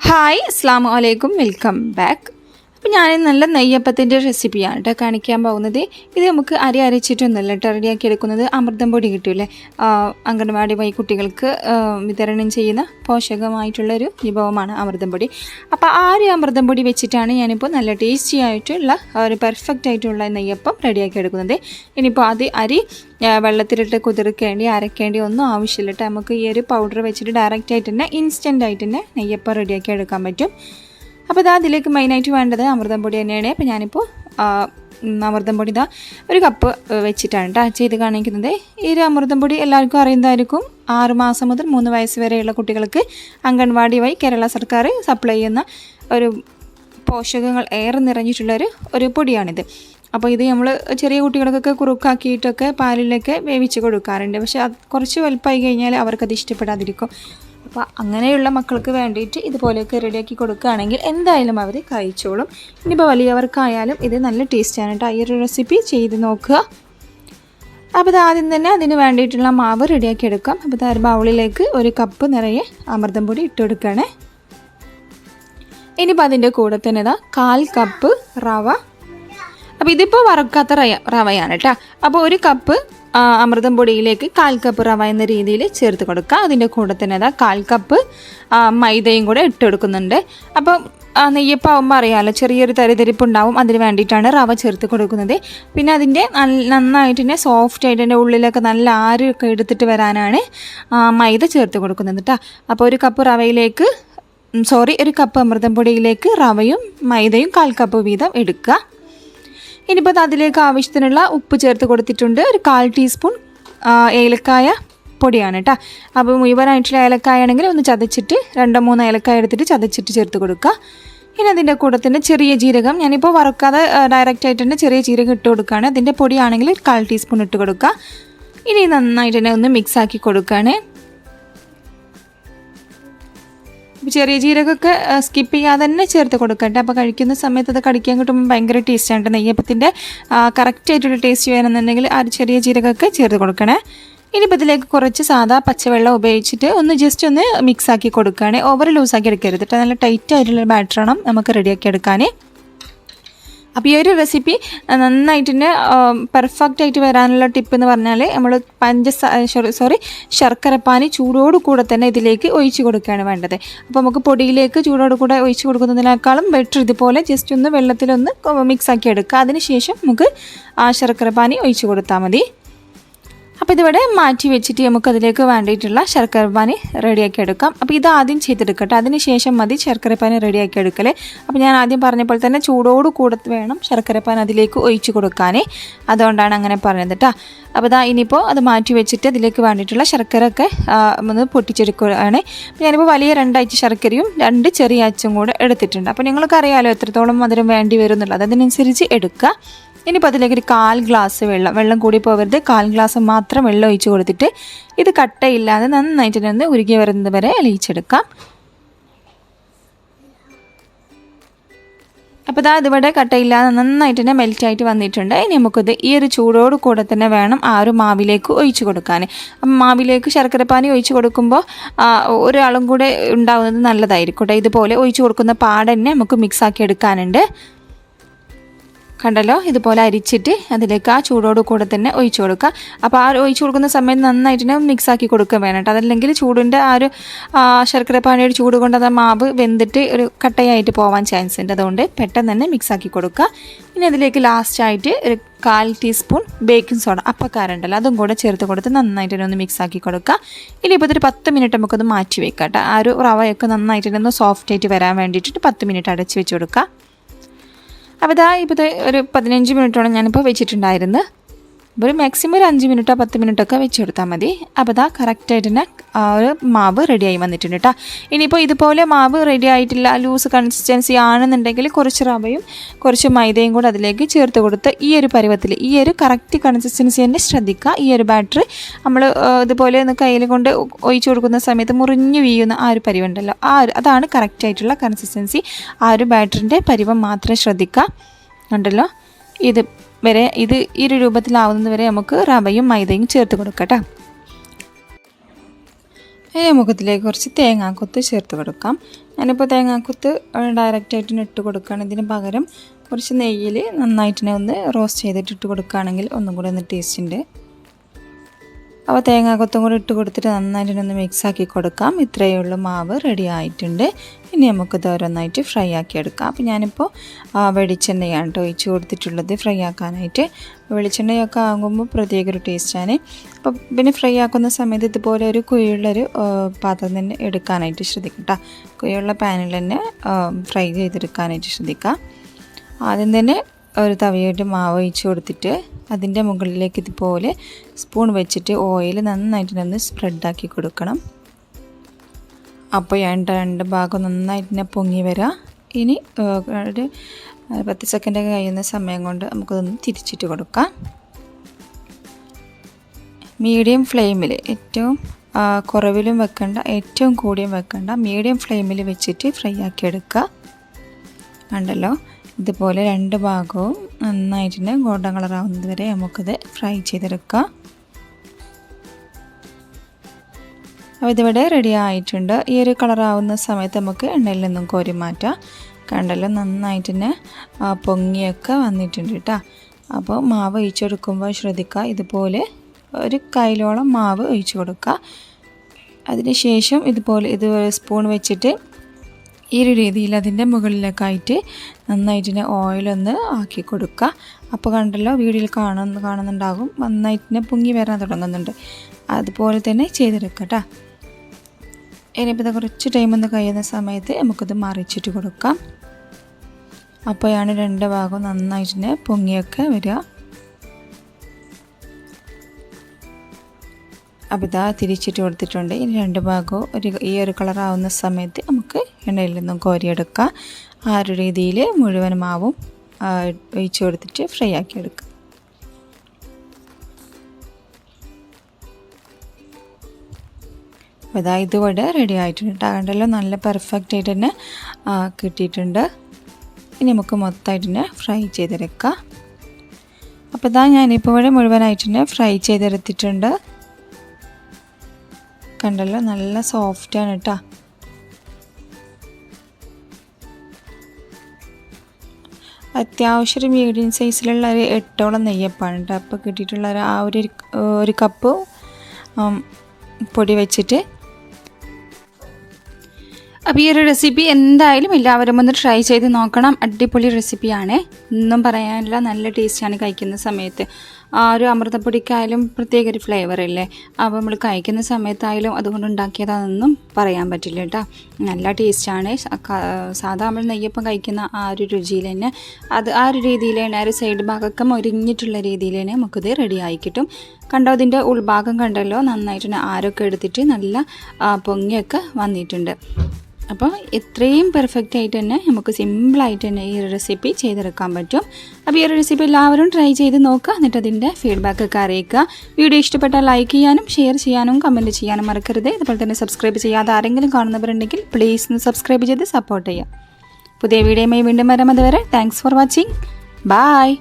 Hi അസ്സാം വലൈക്കും welcome back അപ്പോൾ ഞാൻ നല്ല നെയ്യപ്പത്തിന്റെ റെസിപ്പിയാണ് കേട്ടോ കാണിക്കാൻ പോകുന്നത്. ഇത് നമുക്ക് അരി അരച്ചിട്ടൊന്നുമല്ല കേട്ടോ റെഡിയാക്കി എടുക്കുന്നത്. അമൃതം പൊടി കിട്ടൂലേ അംഗൻവാടി വഴി കുട്ടികൾക്ക് വിതരണം ചെയ്യുന്ന പോഷകമായിട്ടുള്ളൊരു വിഭവമാണ് അമൃതം പൊടി. അപ്പോൾ ആ ഒരു അമൃതം പൊടി വെച്ചിട്ടാണ് ഞാനിപ്പോൾ നല്ല ടേസ്റ്റി ആയിട്ടുള്ള ഒരു പെർഫെക്റ്റ് ആയിട്ടുള്ള നെയ്യപ്പം റെഡിയാക്കി എടുക്കുന്നത്. ഇനിയിപ്പോൾ അത് അരി വെള്ളത്തിലിട്ട് കുതിർക്കേണ്ടി അരക്കേണ്ടി ഒന്നും ആവശ്യമില്ല കേട്ടോ നമുക്ക് ഈ ഒരു പൗഡർ വെച്ചിട്ട് ഡയറക്റ്റ് ആയിട്ട് തന്നെ ഇൻസ്റ്റന്റ് ആയിട്ട് തന്നെ നെയ്യപ്പം റെഡിയാക്കി എടുക്കാൻ പറ്റും. അപ്പോൾ ഇതാ അതിലേക്ക് മെയിനായിട്ട് വേണ്ടത് അമൃതം പൊടി തന്നെയാണ്. അപ്പോൾ ഞാനിപ്പോൾ അമൃതം പൊടി ഇതാ ഒരു കപ്പ് വെച്ചിട്ടാണ് കേട്ടോ ചെയ്ത് കാണിക്കുന്നത്. ഈ ഒരു അമൃതം പൊടി എല്ലാവർക്കും അറിയുന്നതായിരിക്കും. ആറ് മാസം മുതൽ മൂന്ന് വയസ്സ് വരെയുള്ള കുട്ടികൾക്ക് അംഗൻവാടി വഴി കേരള സർക്കാർ സപ്ലൈ ചെയ്യുന്ന ഒരു പോഷകങ്ങൾ ഏറെ നിറഞ്ഞിട്ടുള്ളൊരു ഒരു പൊടിയാണിത്. അപ്പോൾ ഇത് നമ്മൾ ചെറിയ കുട്ടികൾക്കൊക്കെ കുറുക്കാക്കിയിട്ടൊക്കെ പാലിലൊക്കെ വേവിച്ച് കൊടുക്കാറുണ്ട്. പക്ഷേ അത് കുറച്ച് വലുപ്പമായി കഴിഞ്ഞാൽ അവർക്കത് ഇഷ്ടപ്പെടാതിരിക്കും. അപ്പോൾ അങ്ങനെയുള്ള മക്കൾക്ക് വേണ്ടിയിട്ട് ഇതുപോലെയൊക്കെ റെഡിയാക്കി കൊടുക്കുകയാണെങ്കിൽ എന്തായാലും അവർ കഴിച്ചോളും. ഇനിയിപ്പോൾ വലിയവർക്കായാലും ഇത് നല്ല ടേസ്റ്റാണ് കേട്ടോ. ഈ ഒരു റെസിപ്പി ചെയ്ത് നോക്കുക. അപ്പോൾ ആദ്യം തന്നെ അതിന് വേണ്ടിയിട്ടുള്ള മാവ് റെഡിയാക്കി എടുക്കാം. അപ്പോൾ ഒരു ബൗളിലേക്ക് ഒരു കപ്പ് നിറയെ അമൃതം പൊടി ഇട്ട് കൊടുക്കണേ ഇനിയിപ്പോൾ അതിന്റെ കൂടെ തന്നെ ഇതാ കാൽ കപ്പ് റവ. അപ്പോൾ ഇതിപ്പോൾ വറുക്കാത്ത റവയാണ് കേട്ടോ. അപ്പോൾ ഒരു കപ്പ് അമൃതം പൊടിയിലേക്ക് കാൽ കപ്പ് റവ എന്ന രീതിയിൽ ചേർത്ത് കൊടുക്കുക. അതിന്റെ കൂടെ തന്നെ അതാ കാൽ കപ്പ് മൈദയും കൂടെ ഇട്ട് കൊടുക്കുന്നുണ്ട് അപ്പോൾ ആ, നെയ്യപ്പാവുമ്പോൾ അറിയാമല്ലോ ചെറിയൊരു തരിതരിപ്പുണ്ടാവും. അതിന് വേണ്ടിയിട്ടാണ് റവ ചേർത്ത് കൊടുക്കുന്നത്. പിന്നെ അതിന്റെ നന്നായിട്ട് തന്നെ സോഫ്റ്റ് ആയിട്ട് എന്റെ ഉള്ളിലൊക്കെ നല്ല ആരൊക്കെ എടുത്തിട്ട് വരാനാണ് മൈദ ചേർത്ത് കൊടുക്കുന്നത് കേട്ടോ അപ്പോൾ ഒരു കപ്പ് റവയിലേക്ക് സോറി ഒരു കപ്പ് അമൃതം പൊടിയിലേക്ക് റവയും മൈദയും കാൽ കപ്പ് വീതം എടുക്കുക. ഇനിയിപ്പോൾ അതിലേക്ക് ആവശ്യത്തിനുള്ള ഉപ്പ് ചേർത്ത് കൊടുത്തിട്ടുണ്ട്. ഒരു കാൽ ടീസ്പൂൺ ഏലക്കായ പൊടിയാണ് കേട്ടോ അപ്പോൾ മുഴുവനായിട്ടുള്ള ഏലക്കായ ആണെങ്കിൽ ഒന്ന് ചതച്ചിട്ട് രണ്ടോ മൂന്നോ ഏലക്കായ എടുത്തിട്ട് ചതച്ചിട്ട് ചേർത്ത് കൊടുക്കുക. ഇനി അതിന്റെ കൂടെ തന്നെ ചെറിയ ജീരകം ഞാനിപ്പോൾ വറുക്കാതെ ഡയറക്റ്റ് ആയിട്ട് തന്നെ ചെറിയ ജീരകം ഇട്ട് കൊടുക്കുകയാണ്. അതിന്റെ പൊടിയാണെങ്കിൽ കാൽ ടീസ്പൂൺ ഇട്ട് കൊടുക്കുക. ഇനി നന്നായിട്ട് തന്നെ ഒന്ന് മിക്സ് ആക്കി കൊടുക്കുകയാണ്. ചെറിയ ജീരകമൊക്കെ സ്കിപ്പ് ചെയ്യാതെ തന്നെ ചേർത്ത് കൊടുക്കട്ടെ. അപ്പോൾ കഴിക്കുന്ന സമയത്ത് അത് കടിക്കാൻ കിട്ടുമ്പോൾ ഭയങ്കര ടേസ്റ്റാണ് നെയ്യപ്പത്തിന്റെ കറക്റ്റ് ആയിട്ടുള്ള ടേസ്റ്റ് വേണമെന്നുണ്ടെങ്കിൽ ആ ചെറിയ ജീരകമൊക്കെ ചേർത്ത് കൊടുക്കണേ. ഇനിയിപ്പോൾ ഇതിലേക്ക് കുറച്ച് സാധാ പച്ചവെള്ളം ഉപയോഗിച്ചിട്ട് ഒന്ന് ജസ്റ്റ് ഒന്ന് മിക്സ് ആക്കി കൊടുക്കുകയാണ്. ഓവർ ലൂസാക്കി എടുക്കരുത് നല്ല ടൈറ്റ് ആയിട്ടുള്ള ബാറ്റർ ആണ് നമുക്ക് റെഡിയാക്കി എടുക്കാൻ അപ്പോൾ ഈ ഒരു റെസിപ്പി നന്നായിട്ട് തന്നെ പെർഫെക്റ്റ് ആയിട്ട് വരാനുള്ള ടിപ്പ് എന്ന് പറഞ്ഞാൽ നമ്മൾ പഞ്ചസാര സോറി ശർക്കരപ്പാനി ചൂടോട് കൂടെ തന്നെ ഇതിലേക്ക് ഒഴിച്ച് കൊടുക്കുകയാണ് വേണ്ടത്. അപ്പോൾ നമുക്ക് പൊടിയിലേക്ക് ചൂടോട് കൂടെ ഒഴിച്ച് കൊടുക്കുന്നതിനേക്കാളും ബെറ്റർ ഇതുപോലെ ജസ്റ്റ് ഒന്ന് വെള്ളത്തിലൊന്ന് മിക്സ് ആക്കി എടുക്കുക. അതിനുശേഷം നമുക്ക് ആ ശർക്കരപ്പാനി ഒഴിച്ച് കൊടുത്താൽ മതി. അപ്പോൾ ഇതിവിടെ മാറ്റി വെച്ചിട്ട് നമുക്ക് അതിലേക്ക് വേണ്ടിയിട്ടുള്ള ശർക്കര പാനി റെഡിയാക്കി എടുക്കാം. അപ്പോൾ ഇത് ആദ്യം ചെയ്തെടുക്കട്ടെ. അതിന് ശേഷം മതി ശർക്കര പാനി റെഡിയാക്കി എടുക്കലേ. അപ്പോൾ ഞാൻ ആദ്യം പറഞ്ഞ പോലെ തന്നെ ചൂടോട് കൂടെ വേണം ശർക്കര പാൻ അതിലേക്ക് ഒഴിച്ചു കൊടുക്കാനേ. അതുകൊണ്ടാണ് അങ്ങനെ പറഞ്ഞത് കേട്ടോ അപ്പോൾ ഇതാ ഇനിയിപ്പോൾ അത് മാറ്റി വെച്ചിട്ട് അതിലേക്ക് വേണ്ടിയിട്ടുള്ള ശർക്കര ഒക്കെ ഒന്ന് പൊട്ടിച്ചെടുക്കുകയാണ് അപ്പോൾ ഞാനിപ്പോൾ വലിയ രണ്ടാഴ്ച ശർക്കരയും രണ്ട് ചെറിയ അച്ചും കൂടെ എടുത്തിട്ടുണ്ട്. അപ്പോൾ നിങ്ങൾക്ക് എത്രത്തോളം മധുരം വേണ്ടി വരും എന്നുള്ളത്. അതിനനുസരിച്ച് എടുക്കുക. ഇനിയിപ്പോൾ അതിലേക്ക് ഒരു കാൽ ഗ്ലാസ് വെള്ളം വെള്ളം കൂടി പോകരുത്. കാൽ ഗ്ലാസ് മാത്രം വെള്ളം ഒഴിച്ച് കൊടുത്തിട്ട് ഇത് കട്ടയില്ലാതെ നന്നായിട്ട് തന്നെ ഉരുകി വരുന്നത് വരെ അലിയിച്ചെടുക്കാം അപ്പോൾ ഇതാ ഇതിവിടെ കട്ടയില്ലാതെ നന്നായിട്ട് തന്നെ മെൽറ്റായിട്ട് വന്നിട്ടുണ്ട്. ഇനി നമുക്കിത് ഈ ഒരു ചൂടോട് കൂടെ തന്നെ വേണം ആ ഒരു മാവിലേക്ക് ഒഴിച്ച് കൊടുക്കാൻ. അപ്പം മാവിലേക്ക് ശർക്കരപ്പാനി ഒഴിച്ച് കൊടുക്കുമ്പോൾ ഒരാളും കൂടെ ഉണ്ടാവുന്നത് നല്ലതായിരിക്കും കേട്ടോ. ഇതുപോലെ ഒഴിച്ച് കൊടുക്കുന്ന പാടന്നെ നമുക്ക് മിക്സാക്കി എടുക്കാനുണ്ട്. കണ്ടല്ലോ? ഇതുപോലെ അരിച്ചിട്ട് അതിലേക്ക് ആ ചൂടോട് കൂടെ തന്നെ ഒഴിച്ചു കൊടുക്കുക. അപ്പോൾ ആ ഒഴിച്ചു കൊടുക്കുന്ന സമയത്ത് നന്നായിട്ട് തന്നെ മിക്സ് ആക്കി കൊടുക്കുക വേണം കേട്ടോ. അതല്ലെങ്കിൽ ചൂടിന്റെ ആ ഒരു ശർക്കര ശർക്കരപ്പാനിയുടെ ചൂട് കൊണ്ട് അത് മാവ് വെന്തിട്ട് ഒരു കട്ടയായിട്ട് പോകാൻ ചാൻസ് ഉണ്ട്. അതുകൊണ്ട് പെട്ടെന്ന് തന്നെ മിക്സ് ആക്കി കൊടുക്കുക. ഇനി അതിലേക്ക് ലാസ്റ്റായിട്ട് ഒരു കാൽ ടീസ്പൂൺ ബേക്കിംഗ് സോഡ അപ്പക്കാരുണ്ടല്ലോ അതും കൂടെ ചേർത്ത് കൊടുത്ത് നന്നായിട്ട് ഒന്ന് മിക്സ് ആക്കി കൊടുക്കുക ഇനിയിപ്പോൾ ഒരു പത്ത് മിനിറ്റ് നമുക്കത് മാറ്റി വെക്കാം കേട്ടോ. ആ ഒരു റവയൊക്കെ നന്നായിട്ട് ഒന്ന് സോഫ്റ്റ് ആയിട്ട് വരാൻ വേണ്ടിയിട്ട് പത്ത് മിനിറ്റ് അടച്ച് വെച്ച് കൊടുക്കുക. അപ്പോൾ ഇതാ ഇപ്പോൾ ഒരു പതിനഞ്ച് മിനിറ്റോളം ഞാനിപ്പോൾ വെച്ചിട്ടുണ്ടായിരുന്നു ഒരു മാക്സിമം ഒരു അഞ്ച് മിനിറ്റോ പത്ത് മിനിറ്റോ ഒക്കെ വെച്ച് കൊടുത്താൽ മതി അപ്പോൾ ഇതാ കറക്റ്റായിട്ട് തന്നെ ഒരു മാവ് റെഡിയായി വന്നിട്ടുണ്ട് കേട്ടോ ഇനിയിപ്പോൾ ഇതുപോലെ മാവ് റെഡി ആയിട്ടില്ല ലൂസ് കൺസിസ്റ്റൻസി ആണെന്നുണ്ടെങ്കിൽ കുറച്ച് റവയും കുറച്ച് മൈദയും കൂടെ അതിലേക്ക് ചേർത്ത് കൊടുത്ത് ഈ ഒരു പരുവത്തിൽ ഈ ഒരു കറക്റ്റ് കൺസിസ്റ്റൻസി തന്നെ ശ്രദ്ധിക്കുക. ഈ ഒരു ബാറ്ററി നമ്മൾ ഇതുപോലെ ഒന്ന് കയ്യിൽ കൊണ്ട് ഒഴിച്ചു കൊടുക്കുന്ന സമയത്ത് മുറിഞ്ഞു വീഴുന്ന ആ ഒരു പരിവുണ്ടല്ലോ ആ ഒരു അതാണ് കറക്റ്റായിട്ടുള്ള കൺസിസ്റ്റൻസി ആ ഒരു ബാറ്ററിന്റെ പരിവം മാത്രം ശ്രദ്ധിക്കുക. ഉണ്ടല്ലോ? ഇത് വരെ ഇത് ഈ ഒരു രൂപത്തിലാവുന്നത് വരെ നമുക്ക് റവയും മൈദയും ചേർത്ത് കൊടുക്കട്ടെ. ഇനി മുഖത്തിലേക്ക് കുറച്ച് തേങ്ങാക്കൊത്ത് ചേർത്ത് കൊടുക്കാം. ഞാനിപ്പോൾ തേങ്ങാക്കൊത്ത് ഡയറക്റ്റായിട്ട് ഇട്ട് കൊടുക്കുകയാണ്. ഇതിന് പകരം കുറച്ച് നെയ്യിൽ നന്നായിട്ടിനെ ഒന്ന് റോസ്റ്റ് ചെയ്തിട്ട് ഇട്ട് കൊടുക്കുകയാണെങ്കിൽ ഒന്നും കൂടെ ഒന്ന് ടേസ്റ്റ് ഉണ്ട്. അപ്പോൾ തേങ്ങാക്കൊത്തും കൂടി ഇട്ട് കൊടുത്തിട്ട് നന്നായിട്ട് ഒന്ന് മിക്സ് ആക്കി കൊടുക്കാം. ഇത്രയേ ഉള്ളൂ. മാവ് റെഡി ആയിട്ടുണ്ട്. ഇനി നമുക്കിത് ഓരോന്നായിട്ട് ഫ്രൈ ആക്കി എടുക്കാം. അപ്പോൾ ഞാനിപ്പോൾ വെളിച്ചെണ്ണയാണ് കേട്ടോ ഒഴിച്ച് കൊടുത്തിട്ടുള്ളത്. ഫ്രൈ ആക്കാനായിട്ട്. വെളിച്ചെണ്ണയൊക്കെ ആകുമ്പോൾ പ്രത്യേക ഒരു ടേസ്റ്റാണ് അപ്പോൾ പിന്നെ ഫ്രൈ ആക്കുന്ന സമയത്ത് ഇതുപോലെ ഒരു കുഴിയുള്ളൊരു പാത്രം തന്നെ എടുക്കാനായിട്ട് ശ്രദ്ധിക്കാം കേട്ടോ കുഴിയുള്ള പാനിൽ തന്നെ ഫ്രൈ ചെയ്തെടുക്കാനായിട്ട് ശ്രദ്ധിക്കുക ആദ്യം തന്നെ ഒരു തവിയായിട്ട് മാവ് ഒഴിച്ച് കൊടുത്തിട്ട് അതിന്റെ മുകളിലേക്ക് ഇതുപോലെ സ്പൂൺ വെച്ചിട്ട് ഓയിൽ നന്നായിട്ട് ഒന്ന് സ്പ്രെഡാക്കി കൊടുക്കണം. അപ്പോൾ രണ്ട് രണ്ട് ഭാഗം നന്നായിട്ട് തന്നെ പൊങ്ങി വരാം. ഇനി ഒരു പത്ത് സെക്കൻഡ് കഴിയുന്ന സമയം കൊണ്ട് നമുക്കതൊന്ന് തിരിച്ചിട്ട് കൊടുക്കാം. മീഡിയം ഫ്ലെയിമിൽ ഏറ്റവും കുറവിലും വെക്കണ്ട ഏറ്റവും കൂടിയും വെക്കണ്ട മീഡിയം ഫ്ലെയിമിൽ വെച്ചിട്ട് ഫ്രൈ ആക്കി എടുക്കുക. കണ്ടല്ലോ? ഇതുപോലെ രണ്ട് ഭാഗവും നന്നായിട്ട് ഗോൾഡൻ കളർ ആവുന്നത് വരെ നമുക്കിത് ഫ്രൈ ചെയ്തെടുക്കാം. അപ്പോൾ ഇതിവിടെ റെഡി ആയിട്ടുണ്ട്. ഈ ഒരു കളറാവുന്ന സമയത്ത് നമുക്ക് എണ്ണയിൽ നിന്നും കോരി മാറ്റാം. കണ്ടല്ലോ നന്നായിട്ട് തന്നെ പൊങ്ങിയൊക്കെ വന്നിട്ടുണ്ട് കേട്ടോ. അപ്പോൾ മാവ് ഒഴിച്ചെടുക്കുമ്പോൾ ശ്രദ്ധിക്കുക ഇതുപോലെ ഒരു കൈലോളം മാവ് ഒഴിച്ചു കൊടുക്കുക. അതിന് ശേഷം ഇതുപോലെ ഇത് സ്പൂൺ വെച്ചിട്ട് ഈ ഒരു രീതിയിൽ അതിന്റെ മുകളിലേക്കായിട്ട് നന്നായിട്ട് തന്നെ ഓയിലൊന്ന് ആക്കി കൊടുക്കുക. അപ്പോൾ കണ്ടല്ലോ വീഡിയോയിൽ കാണുന്ന കാണുന്നുണ്ടാകും. നന്നായിട്ട് തന്നെ പൊങ്ങി വരാൻ തുടങ്ങുന്നുണ്ട്. അതുപോലെ തന്നെ ചെയ്തെടുക്കുക കേട്ടോ ഇനിയിപ്പോൾ ഇത് കുറച്ച് ടൈം ഒന്ന് കഴിയുന്ന സമയത്ത് നമുക്കിത് മറിച്ചിട്ട് കൊടുക്കാം. അപ്പോഴാണ് രണ്ട് ഭാഗവും നന്നായിട്ട് തന്നെ പൊങ്ങിയൊക്കെ വരിക. അപ്പോൾ ഇതാ തിരിച്ചിട്ട് കൊടുത്തിട്ടുണ്ട്. ഇനി രണ്ട് ഭാഗവും ഒരു ഈ ഒരു കളറാവുന്ന സമയത്ത് നമുക്ക് എണ്ണയിൽ നിന്നും കോരിയെടുക്കുക. ആ ഒരു രീതിയിൽ മുഴുവൻ മാവും ഒഴിച്ച് കൊടുത്തിട്ട് ഫ്രൈ ആക്കി എടുക്കുക. അപ്പോൾ ഇതാ ഇതുവിടെ റെഡി ആയിട്ടുണ്ട് കണ്ടല്ലോ നല്ല പെർഫെക്റ്റ് ആയിട്ട് തന്നെ കിട്ടിയിട്ടുണ്ട്. ഇനി നമുക്ക് മൊത്തമായിട്ട് തന്നെ ഫ്രൈ ചെയ്തെടുക്കാം. അപ്പോൾ ഇതാ ഞാനിപ്പോൾ ഇവിടെ മുഴുവനായിട്ട് തന്നെ ഫ്രൈ ചെയ്തെടുത്തിട്ടുണ്ട്. കണ്ടല്ലോ നല്ല സോഫ്റ്റാണ് കേട്ടോ. അത്യാവശ്യം ഒരു മീഡിയം സൈസിലുള്ള ഒരു എട്ടോളം നെയ്യപ്പാണ് കേട്ടോ. അപ്പോൾ കിട്ടിയിട്ടുള്ള ആ ഒരു ഒരു കപ്പ് പൊടി വെച്ചിട്ട്. അപ്പോൾ ഈ ഒരു റെസിപ്പി എന്തായാലും എല്ലാവരും ഒന്ന് ട്രൈ ചെയ്ത് നോക്കണം. അടിപൊളി റെസിപ്പിയാണ് ഒന്നും പറയാനില്ല. നല്ല ടേസ്റ്റാണ് കഴിക്കുന്ന സമയത്ത്. ആ ഒരു അമൃതപ്പൊടിക്കായാലും പ്രത്യേക ഒരു ഫ്ലേവർ ഇല്ലേ? അപ്പോൾ നമ്മൾ കഴിക്കുന്ന സമയത്തായാലും അതുകൊണ്ട് ഉണ്ടാക്കിയതാണെന്നും പറയാൻ പറ്റില്ല കേട്ടോ. നല്ല ടേസ്റ്റാണ് സാധാ നമ്മൾ നെയ്യപ്പം കഴിക്കുന്ന ആ ഒരു രുചിയിൽ തന്നെ അത് ആ ഒരു തന്നെ ആ ഒരു സൈഡ് ഭാഗമൊക്കെ മുരിഞ്ഞിട്ടുള്ള രീതിയിൽ തന്നെ നമുക്കിത് റെഡി ആയി കിട്ടും. കണ്ടോ അതിന്റെ ഉൾഭാഗം കണ്ടല്ലോ? നന്നായിട്ട് ആരൊക്കെ എടുത്തിട്ട് നല്ല പൊങ്ങിയൊക്കെ വന്നിട്ടുണ്ട്. അപ്പോൾ ഇത്രയും പെർഫെക്റ്റ് ആയിട്ട് തന്നെ നമുക്ക് സിമ്പിളായിട്ട് തന്നെ ഈ ഒരു റെസിപ്പി ചെയ്തെടുക്കാൻ പറ്റും. അപ്പോൾ ഈ ഒരു റെസിപ്പി എല്ലാവരും ട്രൈ ചെയ്ത് നോക്കുക. എന്നിട്ട് അതിന്റെ ഫീഡ്ബാക്ക് ഒക്കെ അറിയിക്കുക. വീഡിയോ ഇഷ്ടപ്പെട്ടാൽ ലൈക്ക് ചെയ്യാനും ഷെയർ ചെയ്യാനും കമന്റ് ചെയ്യാനും മറക്കരുത്. അതുപോലെ തന്നെ സബ്സ്ക്രൈബ് ചെയ്യാതെ ആരെങ്കിലും കാണുന്നവരുണ്ടെങ്കിൽ പ്ലീസ് ഒന്ന് സബ്സ്ക്രൈബ് ചെയ്ത് സപ്പോർട്ട് ചെയ്യുക. പുതിയ വീഡിയോയുമായി വീണ്ടും വരാം. അതുവരെ താങ്ക്സ് ഫോർ വാച്ചിങ് ബായ്